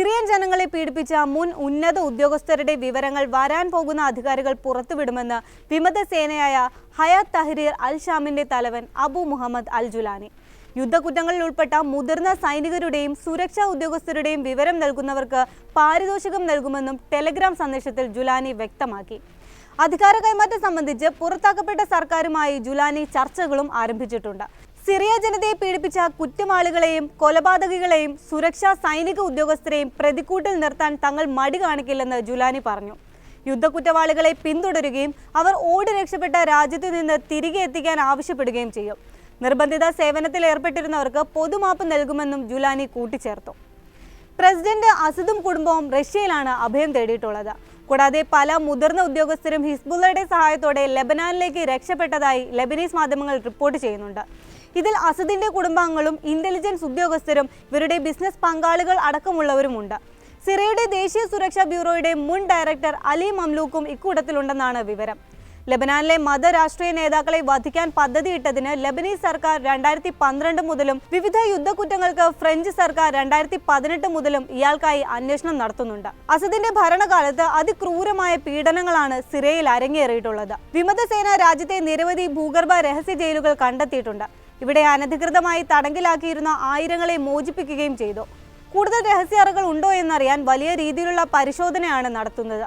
Syrian ജനങ്ങളെ പീഡിപ്പിച്ച മുൻ ഉന്നത ഉദ്യോഗസ്ഥരുടെ വിവരങ്ങൾ വരാൻ പോകുന്ന അധികാരികൾ പുറത്തുവിടുമെന്ന് വിമത സേനയായ ഹയാത്ത് തഹരീർ അൽ ഷാമിന്റെ തലവൻ അബു മുഹമ്മദ് അൽ ജുലാനി യുദ്ധകുറ്റങ്ങളിൽ ഉൾപ്പെട്ട മുതിർന്ന സൈനികരുടെയും സുരക്ഷാ ഉദ്യോഗസ്ഥരുടെയും വിവരം നൽകുന്നവർക്ക് പാരിതോഷികം നൽകുമെന്നും ടെലഗ്രാം സന്ദേശത്തിൽ ജുലാനി വ്യക്തമാക്കി. അധികാര കൈമാറ്റം സംബന്ധിച്ച് പുറത്താക്കപ്പെട്ട സർക്കാരുമായി ജുലാനി ചർച്ചകളും ആരംഭിച്ചിട്ടുണ്ട്. സിറിയ ജനതയെ പീഡിപ്പിച്ച കുറ്റവാളികളെയും കൊലപാതകികളെയും സുരക്ഷാ സൈനിക ഉദ്യോഗസ്ഥരെയും പ്രതിക്കൂട്ടിൽ നിർത്താൻ തങ്ങൾ മടി കാണിക്കില്ലെന്ന് ജുലാനി പറഞ്ഞു. യുദ്ധക്കുറ്റവാളികളെ പിന്തുടരുകയും അവർ ഓടി രക്ഷപ്പെട്ട രാജ്യത്തു നിന്ന് തിരികെ എത്തിക്കാൻ ആവശ്യപ്പെടുകയും ചെയ്യും. നിർബന്ധിത സേവനത്തിൽ ഏർപ്പെട്ടിരുന്നവർക്ക് പൊതുമാപ്പ് നൽകുമെന്നും ജുലാനി കൂട്ടിച്ചേർത്തു. പ്രസിഡന്റ് അസദും കുടുംബവും റഷ്യയിലാണ് അഭയം തേടിയിട്ടുള്ളത്. കൂടാതെ പല മുതിർന്ന ഉദ്യോഗസ്ഥരും ഹിസ്ബുള്ളയുടെ സഹായത്തോടെ ലെബനാനിലേക്ക് രക്ഷപ്പെട്ടതായി ലെബനീസ് മാധ്യമങ്ങൾ റിപ്പോർട്ട് ചെയ്യുന്നുണ്ട്. ഇതിൽ അസദിന്റെ കുടുംബാംഗങ്ങളും ഇന്റലിജൻസ് ഉദ്യോഗസ്ഥരും ഇവരുടെ ബിസിനസ് പങ്കാളികൾ അടക്കമുള്ളവരുമുണ്ട്. സിറിയയുടെ ദേശീയ സുരക്ഷാ ബ്യൂറോയുടെ മുൻ ഡയറക്ടർ അലി മംലൂക്കും ഇക്കൂട്ടത്തിലുണ്ടെന്നാണ് വിവരം. ലബനാനിലെ മതരാഷ്ട്രീയ നേതാക്കളെ വധിക്കാൻ പദ്ധതിയിട്ടതിന് ലബനീസ് സർക്കാർ രണ്ടായിരത്തി പന്ത്രണ്ട് മുതലും വിവിധ യുദ്ധക്കുറ്റങ്ങൾക്ക് ഫ്രഞ്ച് സർക്കാർ രണ്ടായിരത്തി പതിനെട്ട് മുതലും ഇയാൾക്കായി അന്വേഷണം നടത്തുന്നുണ്ട്. അസദിന്റെ ഭരണകാലത്ത് അതിക്രൂരമായ പീഡനങ്ങളാണ് സിറിയയിൽ അരങ്ങേറിയിട്ടുള്ളത്. വിമതസേന രാജ്യത്തെ നിരവധി ഭൂഗർഭ രഹസ്യ ജയിലുകൾ കണ്ടെത്തിയിട്ടുണ്ട്. ഇവിടെ അനധികൃതമായി തടങ്കിലാക്കിയിരുന്ന ആയിരങ്ങളെ മോചിപ്പിക്കുകയും ചെയ്തു. കൂടുതൽ രഹസ്യാറകൾ ഉണ്ടോ എന്നറിയാൻ വലിയ രീതിയിലുള്ള പരിശോധനയാണ് നടത്തുന്നത്.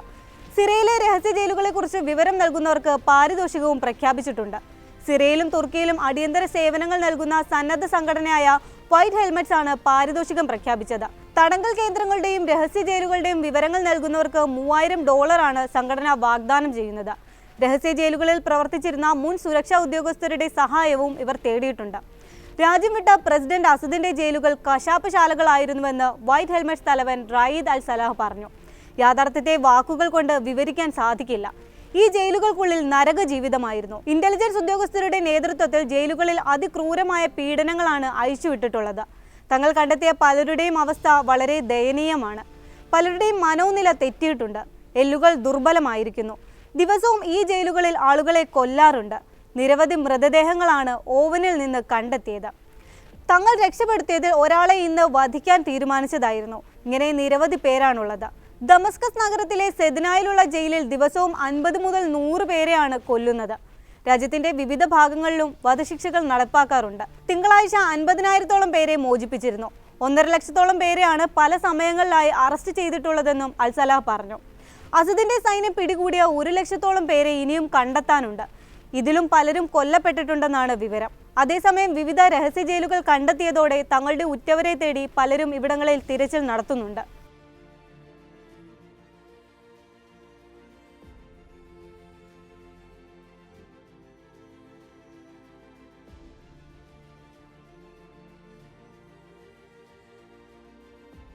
സിറിയയിലെ രഹസ്യ ജയിലുകളെക്കുറിച്ച് വിവരം നൽകുന്നവർക്ക് പാരിതോഷികവും പ്രഖ്യാപിച്ചിട്ടുണ്ട്. സിറിയയിലും തുർക്കിയിലും അടിയന്തര സേവനങ്ങൾ നൽകുന്ന സന്നദ്ധ സംഘടനയായ വൈറ്റ് ഹെൽമെറ്റ്സ് ആണ് പാരിതോഷികം പ്രഖ്യാപിച്ചത്. തടങ്കൽ കേന്ദ്രങ്ങളുടെയും രഹസ്യ ജയിലുകളുടെയും വിവരങ്ങൾ നൽകുന്നവർക്ക് മൂവായിരം ഡോളറാണ് സംഘടന വാഗ്ദാനം ചെയ്യുന്നത്. രഹസ്യ ജയിലുകളിൽ പ്രവർത്തിച്ചിരുന്ന മുൻ സുരക്ഷാ ഉദ്യോഗസ്ഥരുടെ സഹായവും ഇവർ തേടിയിട്ടുണ്ട്. രാജ്യം വിട്ട പ്രസിഡന്റ് അസദിന്റെ ജയിലുകൾ കശാപ്പശാലകളായിരുന്നുവെന്ന് വൈറ്റ് ഹെൽമറ്റ്സ് തലവൻ റായിദ് അൽ സലാഹ് പറഞ്ഞു. യാഥാർത്ഥ്യത്തെ വാക്കുകൾ കൊണ്ട് വിവരിക്കാൻ സാധിക്കില്ല. ഈ ജയിലുകൾക്കുള്ളിൽ നരക ജീവിതമായിരുന്നു. ഇന്റലിജൻസ് ഉദ്യോഗസ്ഥരുടെ നേതൃത്വത്തിൽ ജയിലുകളിൽ അതിക്രൂരമായ പീഡനങ്ങളാണ് അഴിച്ചുവിട്ടിട്ടുള്ളത്. തങ്ങൾ കണ്ടെത്തിയ പലരുടെയും അവസ്ഥ വളരെ ദയനീയമാണ്. പലരുടെയും മനോനില തെറ്റിയിട്ടുണ്ട്. എല്ലുകൾ ദുർബലമായിരിക്കുന്നു. ദിവസവും ഈ ജയിലുകളിൽ ആളുകളെ കൊല്ലാറുണ്ട്. നിരവധി മൃതദേഹങ്ങളാണ് ഓവനിൽ നിന്ന് കണ്ടെത്തിയത്. തങ്ങൾ രക്ഷപ്പെടുത്തിയതിൽ ഒരാളെ ഇന്ന് വധിക്കാൻ തീരുമാനിച്ചതായിരുന്നു. ഇങ്ങനെ നിരവധി പേരാണുള്ളത്. ദമസ്കസ് നഗരത്തിലെ സെദിനായിലുള്ള ജയിലിൽ ദിവസവും അൻപത് മുതൽ നൂറ് പേരെയാണ് കൊല്ലുന്നത്. രാജ്യത്തിന്റെ വിവിധ ഭാഗങ്ങളിലും വധശിക്ഷകൾ നടപ്പാക്കാറുണ്ട്. തിങ്കളാഴ്ച അൻപതിനായിരത്തോളം പേരെ മോചിപ്പിച്ചിരുന്നു. ഒന്നര ലക്ഷത്തോളം പേരെയാണ് പല സമയങ്ങളിലായി അറസ്റ്റ് ചെയ്തിട്ടുള്ളതെന്നും അൽസലാഹ് പറഞ്ഞു. അസദിന്റെ സൈന്യം പിടികൂടിയ ഒരു ലക്ഷത്തോളം പേരെ ഇനിയും കണ്ടെത്താനുണ്ട്. ഇതിലും പലരും കൊല്ലപ്പെട്ടിട്ടുണ്ടെന്നാണ് വിവരം. അതേസമയം വിവിധ രഹസ്യ ജയിലുകൾ കണ്ടെത്തിയതോടെ തങ്ങളുടെ ഉറ്റവരെ തേടി പലരും ഇവിടങ്ങളിൽ തിരച്ചിൽ നടത്തുന്നുണ്ട്.